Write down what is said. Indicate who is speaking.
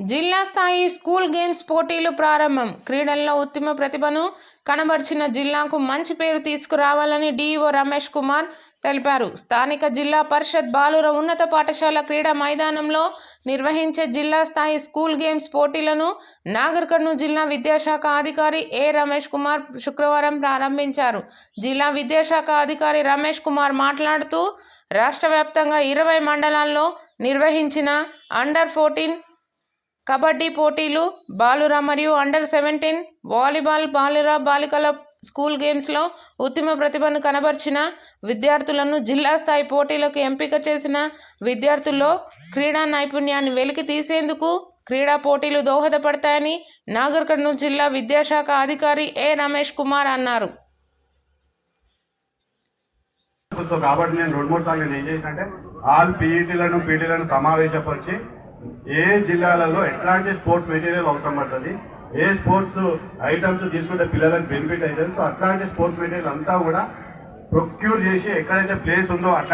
Speaker 1: జిల్లా స్థాయి school games పోటీలు ప్రారంభం. క్రీడల్లో ఉత్తమ ప్రతిభను కనబర్చిన జిల్లాకు మంచి పేరు తీసుకురావాలని డీఈఓ రమేష్ కుమార్ తెలిపారు. స్థానిక జిల్లా పరిషత్ బాలుర ఉన్నత పాఠశాల క్రీడా మైదానంలో నిర్వహించే జిల్లా స్థాయి స్కూల్ గేమ్స్ పోటీలను నాగర్ కర్నూలు జిల్లా విద్యాశాఖ అధికారి ఏ రమేష్ కుమార్ శుక్రవారం ప్రారంభించారు. జిల్లా విద్యాశాఖ అధికారి రమేష్ కుమార్ మాట్లాడుతూ రాష్ట్ర వ్యాప్తంగా ఇరవై మండలాల్లో నిర్వహించిన అండర్ ఫోర్టీన్ కబడ్డీ పోటీలు బాలుర మరియు అండర్ సెవెంటీన్ వాలీబాల్ బాలుర బాలికల స్కూల్ గేమ్స్లో ఉత్తమ ప్రతిభను కనబర్చిన విద్యార్థులను జిల్లా స్థాయి పోటీలకు ఎంపిక చేసిన విద్యార్థుల్లో క్రీడా నైపుణ్యాన్ని వెలికి తీసేందుకు క్రీడా పోటీలు దోహదపడతాయని నాగర్ కర్నూలు జిల్లా విద్యాశాఖ అధికారి ఏ రమేష్ కుమార్ అన్నారు.
Speaker 2: కాబట్టి నేను రెండు మూడు సార్లు నేను ఏం చేసినంటే ఆల్ పీఈటీలను పీటీలను సమావేశపరిచి ఏ జిల్లాలలో ఎట్లాంటి స్పోర్ట్స్ మెటీరియల్ అవసరం పడుతుంది ఏ స్పోర్ట్స్ ఐటమ్స్ తీసుకుంటే పిల్లలకు బెనిఫిట్ అవుతుంది సో అట్లాంటి స్పోర్ట్స్ మెటీరియల్ అంతా కూడా ప్రొక్యూర్ చేసి ఎక్కడైతే ప్లేస్ ఉందో అట్లా